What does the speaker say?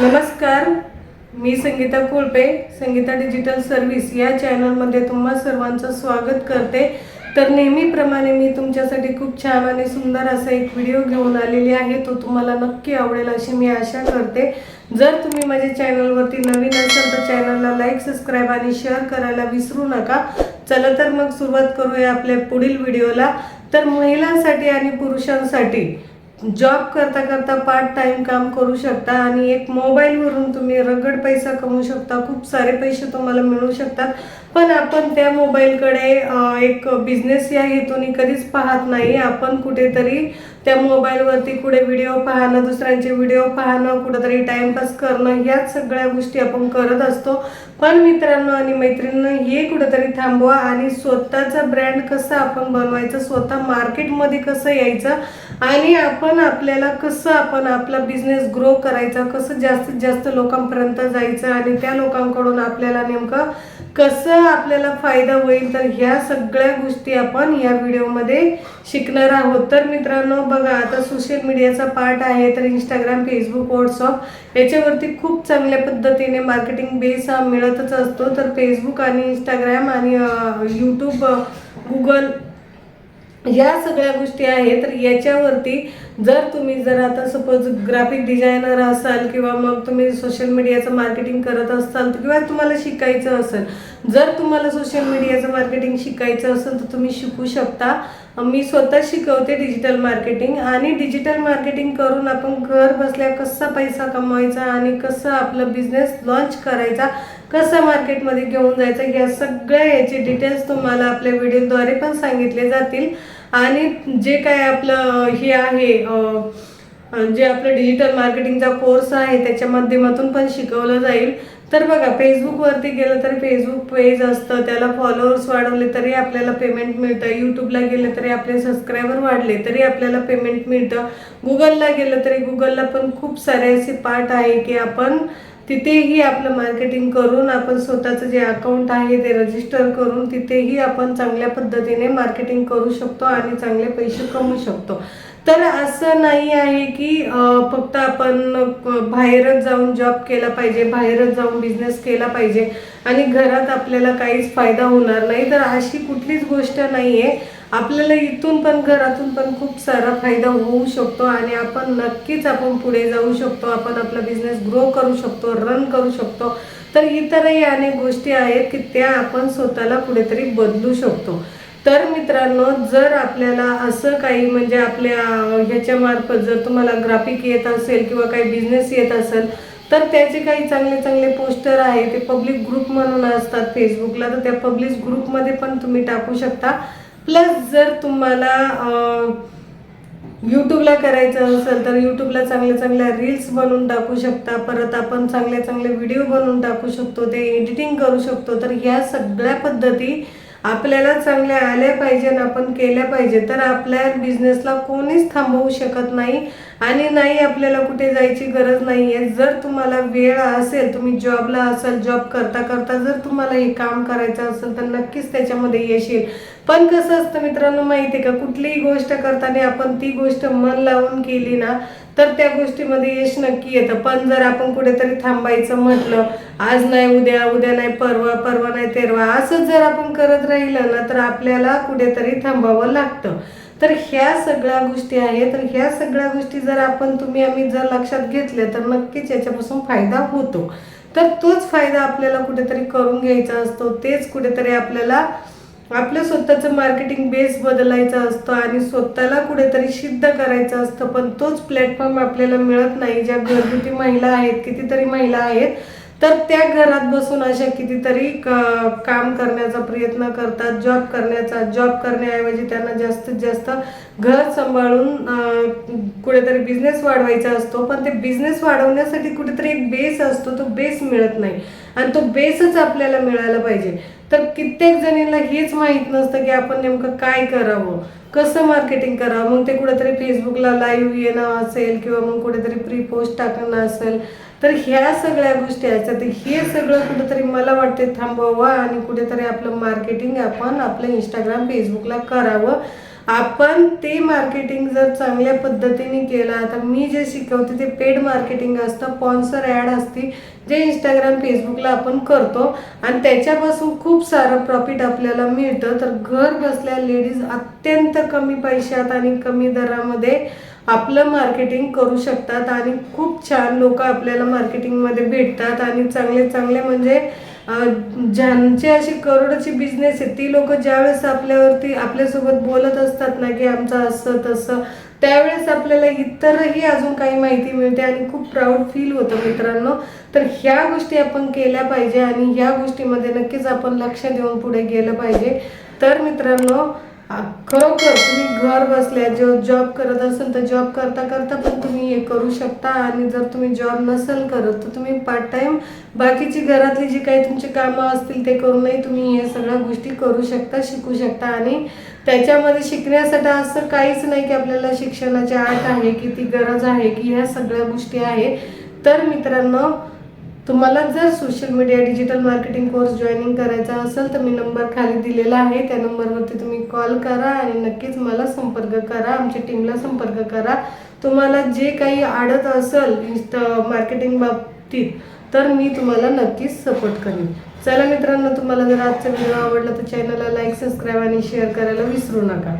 नमस्कार मी Sangeeta Kolpe Sangeeta digital service या चॅनलमध्ये तुम्हा सर्वांचं स्वागत करते. तर नेहमीप्रमाणे मी तुमच्यासाठी खूप छान आणि सुंदर असा एक व्हिडिओ घेऊन आलेली आहे. तो तुम्हाला नक्की आवडेल अशी मी आशा करते. जर तुम्ही माझ्या चॅनलवरती नवीन असाल तर चॅनलला लाईक सबस्क्राईब आणि शेअर करायला विसरू नका. चला तर मग सुरुवात करूया आपल्या पुढील व्हिडिओला. तर महिलांसाठी आणि पुरुषांसाठी जॉब करता करता पार्ट टाइम काम करू शकता आणि एक मोबाईलवरून तुम्ही रगड पैसा कमवू शकता. खूप सारे पैसे तुम्हाला मिळू शकतात पण आपण त्या मोबाईलकडे एक बिझनेस या हेतून कधीच पाहत नाही. आपण कुठेतरी त्या मोबाईलवरती कुठे व्हिडिओ पाहणं दुसऱ्यांचे व्हिडिओ पाहणं कुठेतरी टाइमपास करणं याच सगळ्या गोष्टी आपण करत असतो. पण मित्रांनो आणि मैत्रिणींनो हे कुठेतरी थांबवा आणि स्वतःचा ब्रँड कसा आपण बनवायचं स्वतः मार्केटमध्ये कसं यायचं आणि आपण आपल्याला कसं आपण आपला बिझनेस ग्रो करायचा कसं जास्तीत जास्त लोकांपर्यंत जायचं आणि त्या लोकांकडून आपल्याला नेमकं कसं आपल्याला फायदा होईल तर ह्या सगळ्या गोष्टी आपण या व्हिडिओमध्ये शिकणार आहोत. तर मित्रांनो बघा आता सोशल मीडियाचा पार्ट आहे तर इंस्टाग्राम फेसबुक व्हॉट्सअप याच्यावरती खूप चांगल्या पद्धतीने मार्केटिंग बेस हा मिळतच असतो. तर फेसबुक आणि इंस्टाग्राम आणि यूट्यूब गुगल या सगळ्या गोष्टी आहेत तर याच्यावरती जर तुम्ही जर आता सपोज ग्राफिक डिझायनर असाल किंवा मग तुम्ही सोशल मीडियाचं मार्केटिंग करत असाल किंवा तुम्हाला शिकायचं असेल जर तुम्हाला सोशल मीडियाचं मार्केटिंग शिकायचं असेल तर तुम्ही शिकू शकता. मी स्वतः शिकवते डिजिटल मार्केटिंग आणि डिजिटल मार्केटिंग करून आपण घर बसल्या कसा पैसा कमवायचा आणि कसं आपलं बिझनेस लॉन्च करायचा कसं मार्केटमध्ये घेऊन जायचं या सगळ्या याचे डिटेल्स तुम्हाला आपल्या व्हिडिओद्वारे पण सांगितले जातील. आणि जे काय आपलं हे आहे जे आपलं डिजिटल मार्केटिंगचा कोर्स आहे त्याच्या माध्यमातून पण शिकवलं जाईल. तर बघा फेसबुकवरती गेलं तरी फेसबुक पेज असतं त्याला फॉलोअर्स वाढवले तरी आपल्याला पेमेंट मिळतं. यूट्यूबला गेलं तरी आपले सबस्क्रायबर वाढले तरी आपल्याला पेमेंट मिळतं. गुगलला गेलं तरी गुगलला पण खूप सारे असे पार्ट आहे की आपण तिथेही आपलं मार्केटिंग करून आपण स्वतःचं जे अकाउंट आहे ते रजिस्टर करून तिथेही आपण चांगल्या पद्धतीने मार्केटिंग करू शकतो आणि चांगले पैसे कमवू शकतो. तर असं नाही आहे की फक्त आपण बाहेरच जाऊन जॉब केला पाहिजे बाहेरच जाऊन बिझनेस केला पाहिजे आणि घरात आपल्याला काहीच फायदा होणार नाही. तर अशी कुठलीच गोष्ट नाही आहे आपल्याला इथून पण घरातून पण खूप सारा फायदा होऊ शकतो आणि आपण नक्कीच आपण पुढे जाऊ शकतो. आपण आपला बिझनेस ग्रो करू शकतो रन करू शकतो. तर इतरही अनेक गोष्टी आहेत की त्या आपण स्वतःला कुठेतरी बदलू शकतो. तर मित्रांनो जर आपल्याला असं काही म्हणजे आपल्या ह्याच्यामार्फत जर तुम्हाला ग्राफिक येत असेल किंवा काही बिझनेस येत असेल तर त्याचे काही चांगले चांगले पोस्टर आहे ते पब्लिक ग्रुप म्हणून असतात फेसबुकला तर त्या पब्लिक ग्रुपमध्ये पण तुम्ही टाकू शकता. प्लस जर तुम्हाला यूट्यूबला करायचं असेल तर यूट्यूबला चांगल्या चांगल्या रील्स बनवून टाकू शकता. परत आपण चांगले चांगले व्हिडिओ बनवून टाकू शकतो ते एडिटिंग करू शकतो. तर ह्या सगळ्या पद्धती आपल्याला चांगल्या आल्या पाहिजे आणि आपण केल्या पाहिजे तर आपल्या बिझनेसला कोणीच थांबवू शकत नाही आणि नाही आपल्याला कुठे जायची गरज नाही आहे जर तुम्हाला वेळ असेल तुम्ही जॉबला असाल जॉब करता करता जर तुम्हाला हे काम करायचं असेल तर नक्कीच त्याच्यामध्ये येशील पण कसं असतं मित्रांनो माहिती आहे का? कुठलीही गोष्ट करताना आपण ती गोष्ट मन लावून केली ना तर त्या गोष्टीमध्ये यश नक्की येतं. पण जर आपण कुठेतरी थांबायचं म्हटलं आज नाही उद्या उद्या नाही परवा परवा नाही तेरवा असंच जर आपण करत राहिलं ना तर आपल्याला कुठेतरी थांबावं लागतं. तर ह्या सगळ्या गोष्टी आहेत. तर ह्या सगळ्या गोष्टी जर आपण तुम्ही आम्ही जर लक्षात घेतल्या तर नक्कीच याच्यापासून फायदा होतो. तर तोच फायदा आपल्याला कुठेतरी करून घ्यायचा असतो. तेच कुठेतरी आपल्याला आपलं स्वतःचं मार्केटिंग बेस बदलायचा असतो आणि स्वतःला कुठेतरी सिद्ध करायचं असतं पण तोच प्लॅटफॉर्म आपल्याला मिळत नाही. ज्या घरगुती महिला आहेत कितीतरी महिला आहेत तर त्या घरात बसून अशा कितीतरी काम करण्याचा प्रयत्न करतात जॉब करण्याचा जॉब करण्याऐवजी त्यांना जास्तीत जास्त घर सांभाळून कुठेतरी बिझनेस वाढवायचा असतो. पण ते बिझनेस वाढवण्यासाठी कुठेतरी एक बेस असतो तो बेस मिळत नाही. आणि तो बेसच आपल्याला मिळायला पाहिजे. तर कित्येक जणींना हेच माहीत नसतं की आपण नेमकं काय करावं कसं मार्केटिंग करावं. मग ते कुठेतरी फेसबुकला लाईव्ह येणं असेल किंवा मग कुठेतरी प्री पोस्ट टाकणं असेल. तर ह्या सगळ्या गोष्टी असतात. तर हे सगळं कुठेतरी मला वाटते थांबवावं आणि कुठेतरी आपलं मार्केटिंग आपण आपलं इंस्टाग्राम फेसबुकला करावं. आपण ते मार्केटिंग जर चांगल्या पद्धतीने केलं आता मी जे शिकवते ते पेड मार्केटिंग असतं स्पॉन्सर ॲड असते जे इंस्टाग्राम फेसबुकला आपण करतो. आणि त्याच्यापासून खूप सारं प्रॉफिट आपल्याला मिळतं. तर घर बसल्या लेडीज अत्यंत कमी पैशात आणि कमी दरामध्ये आपलं मार्केटिंग करू शकतात. आणि खूप छान लोक आपल्याला मार्केटिंगमध्ये भेटतात. आणि चांगले चांगले म्हणजे ज्यांचे अशी करोडची बिझनेस आहे ती लोक ज्यावेळेस आपल्यावरती आपल्यासोबत बोलत असतात ना की आमचं असं तसं त्यावेळेस आपल्याला इतरही अजून काही माहिती मिळते आणि खूप प्राऊड फील होतं मित्रांनो. तर ह्या गोष्टी आपण केल्या पाहिजे आणि ह्या गोष्टीमध्ये नक्कीच आपण लक्ष देऊन पुढे गेलं पाहिजे. तर मित्रांनो खरोखर तुम्ही घर बसल्या जो जॉब करत असाल तर जॉब करता करता पण तुम्ही हे करू शकता. आणि जर तुम्ही जॉब नसेल करत तर तुम्ही पार्ट टाइम बाकीची घरातली जी काही तुमची कामं असतील ते करूनही तुम्ही हे सगळ्या गोष्टी करू शकता शिकू शकता. आणि त्याच्यामध्ये शिकण्यासाठी असं काहीच नाही की आपल्याला शिक्षणाची आठ आहे की ती गरज आहे की ह्या सगळ्या गोष्टी आहे. तर मित्रांनो तुम्हाला जर social media digital marketing course joining करायचा असेल तर मी नंबर खाली दिलेला आहे. त्या नंबरवरती तुम्ही कॉल करा आणि नक्कीच मला संपर्क करा. आमच्या टीमला संपर्क करा. तुम्हाला जे काही आडत असेल इन्स्ट मार्केटिंग बाबतीत तर मी तुम्हाला नक्कीच सपोर्ट करेन. चला मित्रांनो तुम्हाला जर आजचा व्हिडिओ आवडला तर चॅनलला लाईक सबस्क्राईब आणि शेअर करायला विसरू नका.